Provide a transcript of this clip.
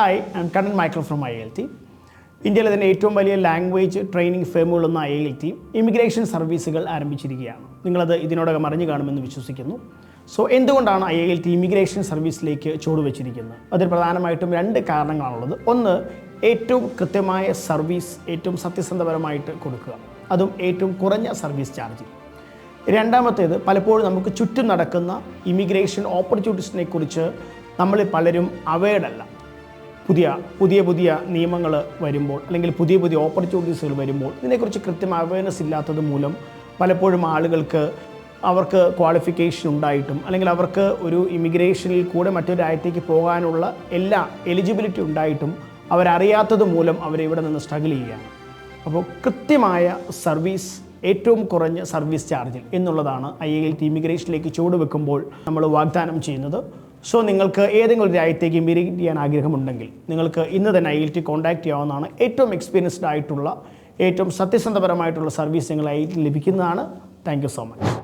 Hi I am Kannan Michael from I L T ഇന്ത്യയിലെ തന്നെ ഏറ്റവും വലിയ ലാംഗ്വേജ് ട്രെയിനിങ് ഫേമുകളൊന്ന ഐ എൽ ടി ഇമിഗ്രേഷൻ സർവീസുകൾ ആരംഭിച്ചിരിക്കുകയാണ്. നിങ്ങളത് ഇതിനോടകം അറിഞ്ഞു കാണുമെന്ന് വിശ്വസിക്കുന്നു. സോ എന്തുകൊണ്ടാണ് ഐ എൽ ടി ഇമിഗ്രേഷൻ സർവീസിലേക്ക് ചുവടുവെച്ചിരിക്കുന്നത് അതിൽ പ്രധാനമായിട്ടും രണ്ട് കാരണങ്ങളാണുള്ളത്. ഒന്ന് ഏറ്റവും കൃത്യമായ സർവീസ് ഏറ്റവും സത്യസന്ധപരമായിട്ട് കൊടുക്കുക. അതും ഏറ്റവും കുറഞ്ഞ സർവീസ് ചാർജ് രണ്ടാമത്തേത് പലപ്പോഴും നമുക്ക് ചുറ്റും നടക്കുന്ന ഇമിഗ്രേഷൻ ഓപ്പർച്യൂണിറ്റീസിനെ കുറിച്ച് നമ്മൾ പലരും അവേർഡല്ല പുതിയ പുതിയ പുതിയ നിയമങ്ങൾ വരുമ്പോൾ അല്ലെങ്കിൽ പുതിയ പുതിയ ഓപ്പർച്യൂണിറ്റീസുകൾ വരുമ്പോൾ ഇതിനെക്കുറിച്ച് കൃത്യമായ അവയർനെസ് ഇല്ലാത്തത് മൂലം പലപ്പോഴും ആളുകൾക്ക് അവർക്ക് ക്വാളിഫിക്കേഷൻ ഉണ്ടായിട്ടും അല്ലെങ്കിൽ അവർക്ക് ഒരു ഇമിഗ്രേഷനിൽ കൂടെ മറ്റൊരു രാജ്യത്തേക്ക് പോകാനുള്ള എല്ലാ എലിജിബിലിറ്റി ഉണ്ടായിട്ടും അവരറിയാത്തത് മൂലം അവരിവിടെ നിന്ന് സ്ട്രഗിൾ ചെയ്യുകയാണ്. അപ്പോൾ കൃത്യമായ സർവീസ് ഏറ്റവും കുറഞ്ഞ സർവീസ് ചാർജിൽ എന്നുള്ളതാണ് ഐ എൽ ടി ഇമിഗ്രേഷനിലേക്ക് ചുവടുവെക്കുമ്പോൾ നമ്മൾ വാഗ്ദാനം ചെയ്യുന്നത്. സോ നിങ്ങൾക്ക് ഏതെങ്കിലും ഒരു രാജ്യത്തേക്ക് ഇമിഗ്രേറ്റ് ചെയ്യാൻ ആഗ്രഹമുണ്ടെങ്കിൽ നിങ്ങൾക്ക് ഇന്ന് തന്നെ ഐ എൽ ടി കോൺടാക്ട് ചെയ്യാവുന്നതാണ്. ഏറ്റവും എക്സ്പീരിയൻസ്ഡ് ആയിട്ടുള്ള ഏറ്റവും സത്യസന്ധപരമായിട്ടുള്ള സർവീസ് നിങ്ങൾ ഐ ടി ലഭിക്കുന്നതാണ്. Thank so much